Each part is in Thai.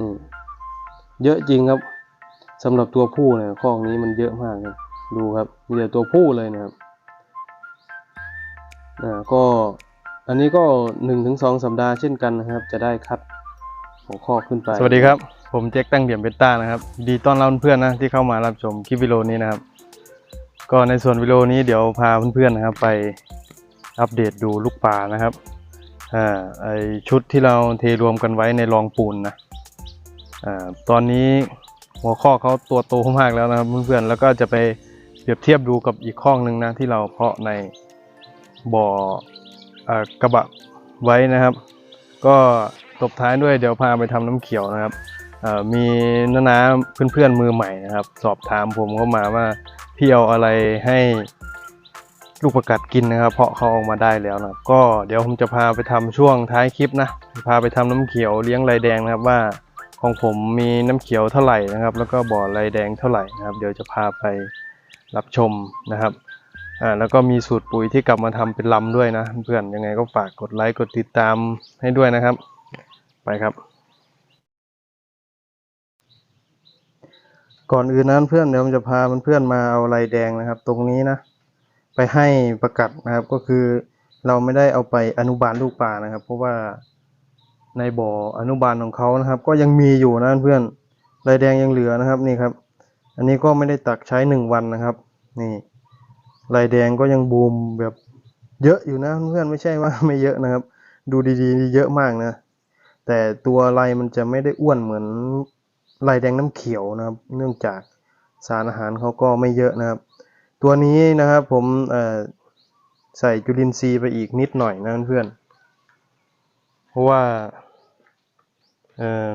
นี่เยอะจริงครับสำหรับตัวผู้เนี่ยคอกนี้มันเยอะมากครับดูครับมีแต่ตัวผู้เลยนะครับอ่าก็อันนี้ก็หนึ่งถึงสองสัปดาห์เช่นกันนะครับ จะได้คัดหัวข้อขึ้นไป สวัสดีครับ ผมเจ๊กตั้งเดี่ยมเบต้านะครับ ดีต้อนรับเพื่อนนะที่เข้ามารับชมคลิปวิดีโอนี้นะครับ ก็ในส่วนวิดีโอนี้เดี๋ยวพาเพื่อนๆนะครับ ไปอัปเดตดูลูกปลานะครับอ่าไอชุดที่เราเทรวมกันไว้ในรองปูนนะ ตอนนี้หัวข้อเขาตัวโตมากแล้วนะครับเพื่อนๆแล้วก็จะไปเปรียบเทียบดูกับอีกข้องหนึ่งนะที่เราเพาะในบ่อกระบะไว้นะครับ ก็ตบท้ายด้วยเดี๋ยวพาไปทำน้ำเขียวนะครับมีน้านาเพื่อนๆมือใหม่นะครับ สอบถามผมเข้ามาว่าพี่เอาอะไรให้ลูกประกัดกินนะครับ เพราะเขาออกมาได้แล้วนะก็เดี๋ยวผมจะพาไปทำช่วงท้ายคลิปนะพาไปทำน้ำเขียวเลี้ยงลายแดงนะครับว่า ของผมมีน้ำเขียวเท่าไหร่นะครับ แล้วก็บ่อลายแดงเท่าไหร่นะครับ เดี๋ยวจะพาไปรับชมนะครับอ่าแล้วก็มีสูตรปุ๋ยที่กลับมาทำเป็นลำด้วยนะ เพื่อนยังไงก็ฝากกดไลค์กดติดตามให้ด้วยนะครับ ไปครับ ก่อนอื่นนั้นเพื่อนเดี๋ยวผมจะพาเพื่อนๆมาเอาลายแดงนะครับ ตรงนี้นะ ไปให้ประกัดนะครับก็คือเราไม่ได้เอาไปอนุบาลลูกปลานะครับ เพราะว่า ในบ่ออนุบาลของเขานะครับ ก็ยังมีอยู่นะเพื่อนลายแดงยังเหลือนะครับนี่ครับ อันนี้ก็ไม่ได้ตักใช้หนึ่งวันนะครับ นี่ลายแดงก็ยังบูมแบบเยอะอยู่นะเพื่อนไม่ใช่ว่าไม่เยอะนะครับ ดูดีๆเยอะมากนะ แต่ตัวลายมันจะไม่ได้อ้วนเหมือนลายแดงน้ำเขียวนะครับ เนื่องจากสารอาหารเขาก็ไม่เยอะนะครับ ตัวนี้นะครับผมใส่จุลินทรีย์ไปอีกนิดหน่อยนะเพื่อนเพราะว่า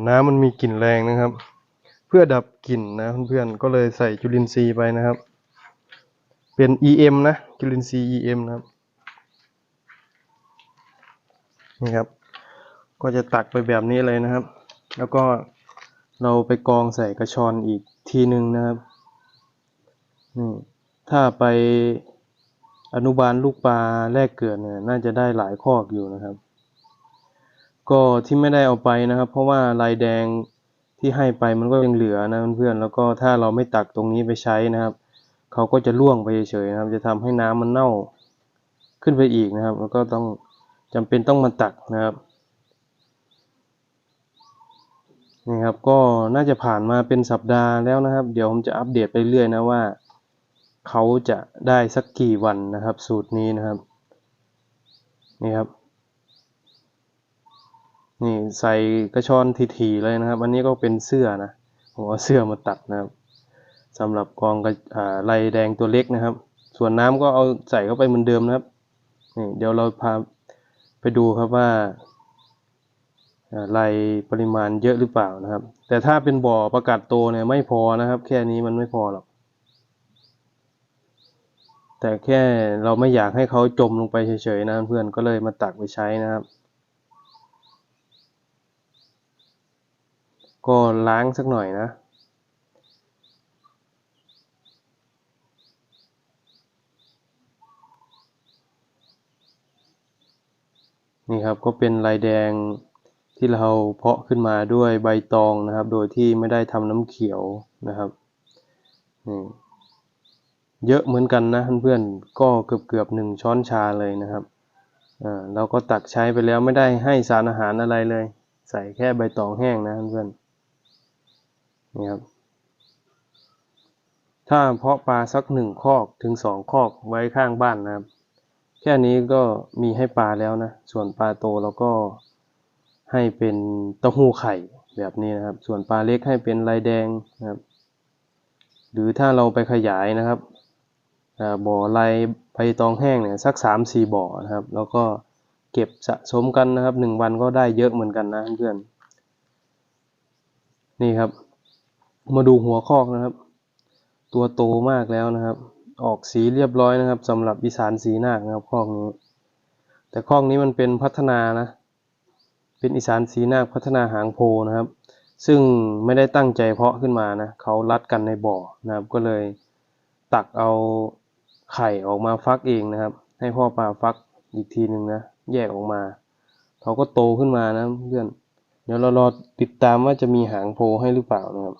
น้ำมันมีกลิ่นแรงนะครับ เพื่อดับกลิ่นนะเพื่อนๆก็เลยใส่จุลินทรีย์ไปนะครับ เป็น EM นะจุลินทรีย์ EM นะครับนี่ครับ ก็จะตักไปแบบนี้เลยนะครับ แล้วก็เราไปกองใส่กระชอนอีกทีหนึ่งนะครับนี่ถ้าไปอนุบาลลูกปลาแรกเกิดเนี่ยน่าจะได้หลายคอกอยู่นะครับ ก็ที่ไม่ได้เอาไปนะครับ เพราะว่าลายแดงที่ให้ไปมันก็ยังเหลือนะเพื่อนๆแล้วก็ถ้าเราไม่ตักตรงนี้ไปใช้นะครับเขาก็จะล่วงไปเฉยๆนะครับ จะทำให้น้ำมันเน่าขึ้นไปอีกนะครับ แล้วก็ต้องจำเป็นต้องมาตักนะครับนี่ครับก็น่าจะผ่านมาเป็นสัปดาห์แล้วนะครับ เดี๋ยวผมจะอัปเดตไปเรื่อยนะว่าเขาจะได้สักกี่วันนะครับ สูตรนี้นะครับนี่ครับ นี่ใส่กระชอนถี่ๆเลยนะครับ อันนี้ก็เป็นเสื้อนะผมเอาเสื้อมาตัดนะครับสำหรับกองกระลายแดงตัวเล็กนะครับ ส่วนน้ำก็เอาใส่เข้าไปเหมือนเดิมนะครับนี่เดี๋ยวเราพาไปดูครับว่าอ่าลายปริมาณเยอะหรือเปล่านะครับ แต่ถ้าเป็นบ่อประกาศโตเนี่ยไม่พอนะครับ แค่นี้มันไม่พอหรอก แต่แค่เราไม่อยากให้เขาจมลงไปเฉยๆนะเพื่อนก็เลยมาตักไปใช้นะครับ ก็ล้างสักหน่อยนะ นี่ครับก็เป็นลายแดงที่เราเพาะขึ้นมาด้วยใบตองนะครับ โดยที่ไม่ได้ทำน้ำเขียวนะครับนี่เยอะเหมือนกันนะเพื่อนๆก็เกือบเกือบหนึ่งช้อนชาเลยนะครับอ่าเราก็ตักใช้ไปแล้วไม่ได้ให้สารอาหารอะไรเลย ใส่แค่ใบตองแห้งนะเพื่อนๆ นี่ครับ ถ้าเพาะปลาสักหนึ่งคอกถึงสองคอกไว้ข้างบ้านนะครับ แค่นี้ก็มีให้ปลาแล้วนะ ส่วนปลาโตเราก็ให้เป็นเต้าหู้ไข่แบบนี้นะครับ ส่วนปลาเล็กให้เป็นลายแดงนะครับ หรือถ้าเราไปขยายนะครับบ่อลายใบตองแห้งเนี่ยสักสามสี่บ่อนะครับ แล้วก็เก็บสะสมกันนะครับหนึ่งวันก็ได้เยอะเหมือนกันนะเพื่อน นี่ครับ มาดูหัวคอกนะครับ ตัวโตมากแล้วนะครับ ออกสีเรียบร้อยนะครับสำหรับอีสานสีนาคนะครับคอกนี้ แต่คอกนี้มันเป็นพัฒนานะ เป็นอีสานสีนาคพัฒนาหางโพนะครับ ซึ่งไม่ได้ตั้งใจเพาะขึ้นมานะเขารัดกันในบ่อนะครับ ก็เลยตักเอาไข่ออกมาฟักเองนะครับ ให้พ่อปลาฟักอีกทีหนึ่งนะแยกออกมาเขาก็โตขึ้นมานะเพื่อนในดี๋ยวเรารอติดตามว่าจะมีหางโผล่ให้หรือเปล่านะครับ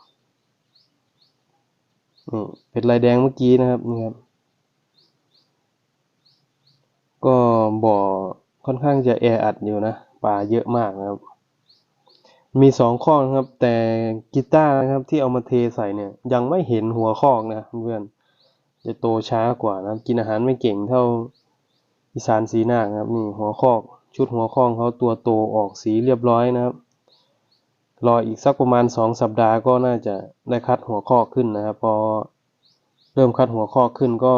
เป็นลายแดงเมื่อกี้นะครับนี่ครับ ก็บ่อค่อนข้างจะแออัดอยู่นะปลาเยอะมากนะครับ มีสองข้อนะครับ แต่กีตาร์นะครับที่เอามาเทใส่เนี่ย ยังไม่เห็นหัวคอนะเพื่อนจะโตช้ากว่านะกินอาหารไม่เก่งเท่าอีสานสีหนาคนะครับ นี่หัวคอชุดหัวคอเขาตัวโตออกสีเรียบร้อยนะครับ รออีกสักประมาณสองสัปดาห์ก็น่าจะได้คัดหัวคอขึ้นนะครับ พอเริ่มคัดหัวคอขึ้นก็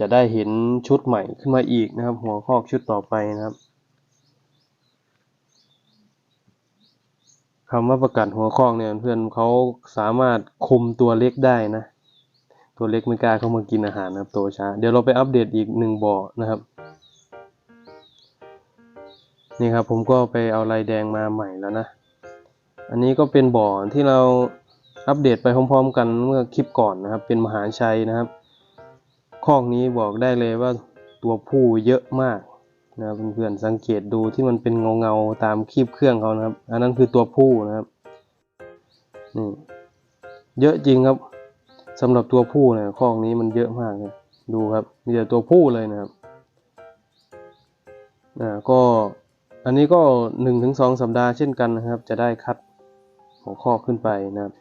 จะได้เห็นชุดใหม่ขึ้นมาอีกนะครับ หัวคอชุดต่อไปนะครับคำว่าประกาศหัวคอเนี่ยเพื่อนเขาสามารถคุมตัวเล็กได้นะ ตัวเล็กไม่กล้าเข้ามากินอาหารนะครับโตช้า เดี๋ยวเราไปอัปเดตอีกหนึ่งบ่อนะครับนี่ครับผมก็ไปเอาลายแดงมาใหม่แล้วนะ อันนี้ก็เป็นบ่อที่เราอัปเดตไปพร้อมๆ กันเมื่อคลิปก่อนนะครับ เป็นมหาชัยนะครับคอกนี้บอกได้เลยว่าตัวผู้เยอะมากนะครับเพื่อนๆสังเกตดูที่มันเป็นเงาๆตามคีบเครื่องเขานะครับ อันนั้นคือตัวผู้นะครับนี่เยอะจริงครับสำหรับตัวผู้เนี่ยคอกนี้มันเยอะมากเลยดูครับมีแต่ตัวผู้เลยนะครับอ่าก็อันนี้ก็หนึ่งถึงสองสัปดาห์เช่นกันนะครับ จะได้คัด หัวคอกขึ้นไปนะครับ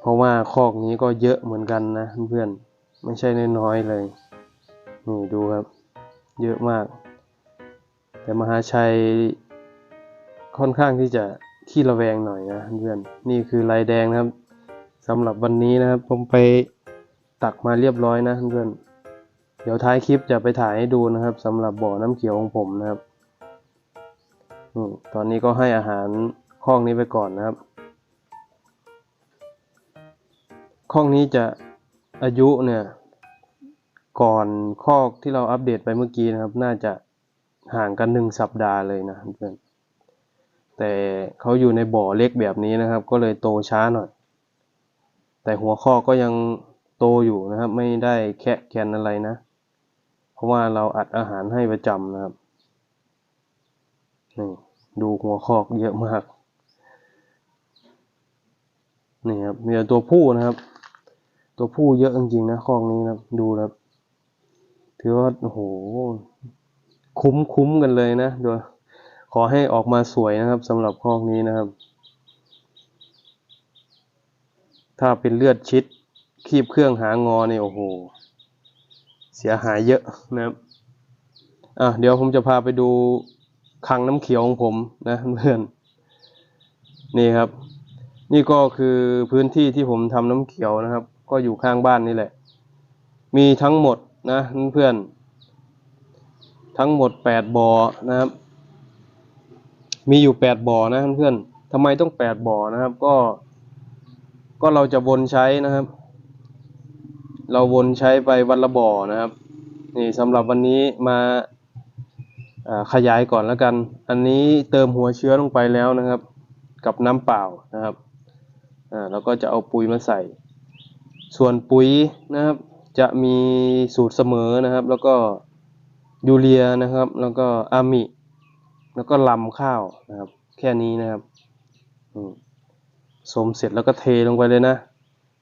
เพราะว่าคอกนี้ก็เยอะเหมือนกันนะเพื่อนๆไม่ใช่น้อยๆเลย นี่ดูครับ เยอะมาก แต่มหาชัยค่อนข้างที่จะขี้ระแวงหน่อยนะเพื่อนนี่คือลายแดงนะครับสำหรับวันนี้นะครับผมไปตักมาเรียบร้อยนะเพื่อนเดี๋ยวท้ายคลิปจะไปถ่ายให้ดูนะครับสำหรับบ่อน้ำเขียวของผมนะครับตอนนี้ก็ให้อาหาร คอกนี้ไปก่อนนะครับข้องนี้จะอายุเนี่ยก่อนคอกที่เราอัปเดตไปเมื่อกี้นะครับ น่าจะห่างกันหนึ่งสัปดาห์เลยนะเพื่อนแต่เขาอยู่ในบ่อเล็กแบบนี้นะครับ ก็เลยโตช้าหน่อย แต่หัวข้อก็ยังโตอยู่นะครับ ไม่ได้แคะแกนอะไรนะ เพราะว่าเราอัดอาหารให้ประจำนะครับนี่ดูหัวคอเยอะมาก นี่ครับมีแต่ตัวผู้นะครับ ตัวผู้เยอะจริงๆนะคลองนี้นะครับดูครับถือว่าโอ้โหคุ้มคุ้มกันเลยนะดูขอให้ออกมาสวยนะครับสำหรับคลองนี้นะครับ ถ้าเป็นเลือดชิดคีบเครื่องหางอเนี่ยโอ้โห เสียหายเยอะนะครับอะเดี๋ยวผมจะพาไปดูคังน้ำเขียวของผมนะเพื่อนนี่ครับ นี่ก็คือพื้นที่ที่ผมทำน้ำเขียวนะครับ ก็อยู่ข้างบ้านนี่แหละ มีทั้งหมดนะเพื่อนทั้งหมดแปดบ่อนะครับ มีอยู่แปดบ่อนะเพื่อนทำไมต้องแปดบ่อนะครับ ก็ ก็เราจะวนใช้นะครับ เราวนใช้ไปวันละบ่อนะครับ นี่สำหรับวันนี้มาขยายก่อนแล้วกัน อันนี้เติมหัวเชื้อลงไปแล้วนะครับ กับน้ำเปล่านะครับ อ่าก็จะเอาปุ๋ยมาใส่ ส่วนปุ๋ยนะครับ จะมีสูตรเสมอนะครับ แล้วก็ยูเรียนะครับ แล้วก็อามิ แล้วก็ลำข้าวนะครับ แค่นี้นะครับสมเสร็จแล้วก็เทลงไปเลยนะ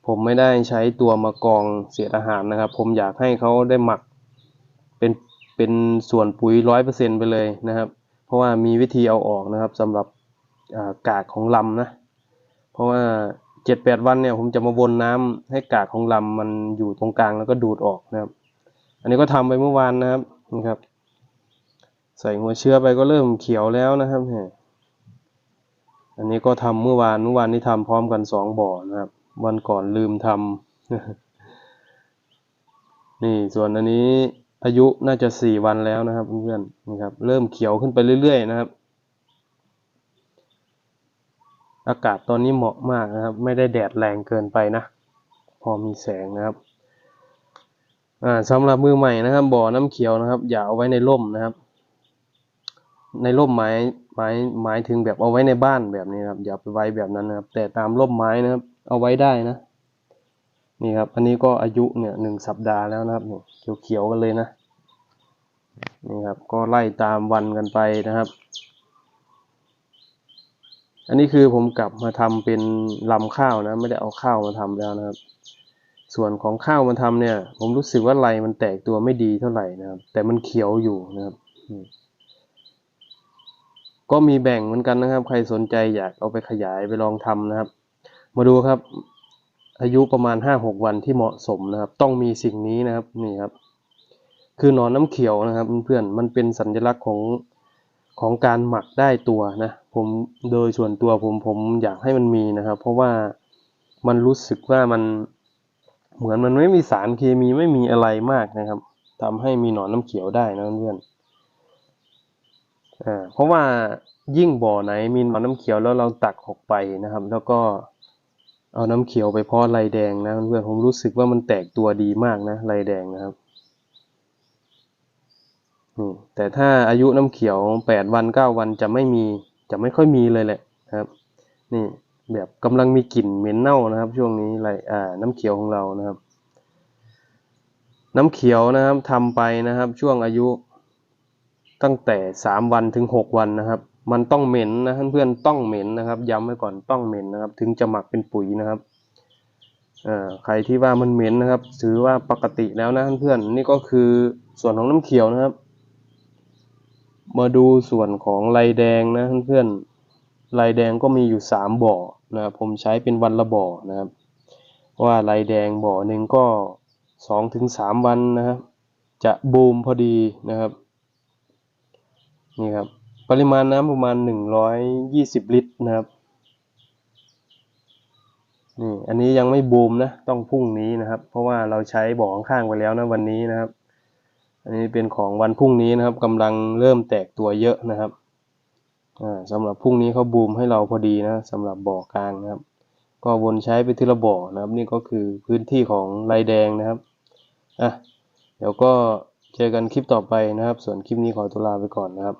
ผมไม่ได้ใช้ตัวมากรองเศษอาหารนะครับ ผมอยากให้เขาได้หมักเป็นเป็นส่วนปุ๋ยร้อยเปอร์เซ็นไปเลยนะครับ เพราะว่ามีวิธีเอาออกนะครับสำหรับอากากของลำนะ ราะว่าเจ็ดแปดวันเนี่ยผมจะมาวนน้ำให้กากของลำมันอยู่ตรงกลางแล้วก็ดูดออกนะครับ อันนี้ก็ทำไปเมื่อวานนะครับนะครับ ใส่หัวเชื้อไปก็เริ่มเขียวแล้วนะครับเนี่ยอันนี้ก็ทำเมื่อวานเมื่อวานนี้ทำพร้อมกันสองบ่อนะครับ วันก่อนลืมทำนี่ส่วนอันนี้อายุน่าจะสี่วันแล้วนะครับเพื่อนๆนี่ครับ เริ่มเขียวขึ้นไปเรื่อยๆนะครับ อากาศตอนนี้เหมาะมากนะครับ ไม่ได้แดดแรงเกินไปนะ พอมีแสงนะครับอ่าสำหรับมือใหม่นะครับ บ่อน้ำเขียวนะครับ อย่าเอาไว้ในร่มนะครับ ในร่มไม้ไม้หมายถึงแบบเอาไว้ในบ้านแบบนี้นะครับ อย่าไปไว้แบบนั้นนะครับ แต่ตามร่มไม้นะครับ เอาไว้ได้นะ นี่ครับ อันนี้ก็อายุเนี่ยหนึ่งสัปดาห์แล้วนะครับเนี่ยเขียวๆกันเลยนะนี่ครับ ก็ไล่ตามวันกันไปนะครับ อันนี้คือผมกลับมาทำเป็นลำข้าวนะ ไม่ได้เอาข้าวมาทำแล้วนะครับ ส่วนของข้าวมาทำเนี่ย ผมรู้สึกว่าไรมันแตกตัวไม่ดีเท่าไหร่นะครับ แต่มันเขียวอยู่นะครับ ก็มีแบ่งเหมือนกันนะครับ ใครสนใจอยากเอาไปขยายไปลองทำนะครับ มาดูครับ อายุประมาณห้าหกวันที่เหมาะสมนะครับ ต้องมีสิ่งนี้นะครับนี่ครับ คือหนอนน้ำเขียวนะครับเพื่อนๆมันเป็นสัญลักษณ์ของของการหมักได้ตัวนะ ผมโดยส่วนตัวผมผมอยากให้มันมีนะครับ เพราะว่ามันรู้สึกว่ามันเหมือนมันไม่มีสารเคมีไม่มีอะไรมากนะครับทำให้มีหนอนน้ำเขียวได้นะเพื่อนอ่าเพราะว่ายิ่งบ่อไหนมีหนอนน้ำเขียวแล้วเราตักออกไปนะครับ แล้วก็เอาน้ำเขียวไปเพาะไรแดงนะเพื่อนผมรู้สึกว่ามันแตกตัวดีมากนะไรแดงนะครับแต่ถ้าอายุน้ำเขียวแปดวันเก้าวันจะไม่มี จะไม่ค่อยมีเลยแหละนะครับ นี่แบบกำลังมีกลิ่นเหม็นเน่านะครับ ช่วงนี้ไรอ่าน้ำเขียวของเรานะครับ น้ำเขียวนะครับทำไปนะครับ ช่วงอายุตั้งแต่สามวันถึงหกวันนะครับ มันต้องเหม็นนะเพื่อนๆต้องเหม็นนะครับ ย้ำไว้ก่อนต้องเหม็นนะครับ ถึงจะหมักเป็นปุ๋ยนะครับใครที่ว่ามันเหม็นนะครับ ถือว่าปกติแล้วนะเพื่อนๆนี่ก็คือส่วนของน้ำเขียวนะครับ มาดูส่วนของลายแดงนะเพื่อนๆลายแดงก็มีอยู่สามบ่อนะครับผมใช้เป็นวันละบ่อนะครับ ว่าลายแดงบ่อหนึ่งก็สองถึงสามวันนะครับ จะบูมพอดีนะครับนี่ครับปริมาณน้ำประมาณหนึ่งร้อยยี่สิบลิตรนะครับนี่อันนี้ยังไม่บูมนะต้องพรุ่งนี้นะครับ เพราะว่าเราใช้บ่อข้างไปแล้วนะวันนี้นะครับ อันนี้เป็นของวันพรุ่งนี้นะครับกำลังเริ่มแตกตัวเยอะนะครับอ่าสำหรับพรุ่งนี้เขาบูมให้เราพอดีนะสำหรับบ่อกลางนะครับ ก็วนใช้ไปที่ละบ่อนะครับ นี่ก็คือพื้นที่ของลายแดงนะครับอะเดี๋ยวก็เจอกันคลิปต่อไปนะครับ ส่วนคลิปนี้ขอตัวลาไปก่อนนะครับ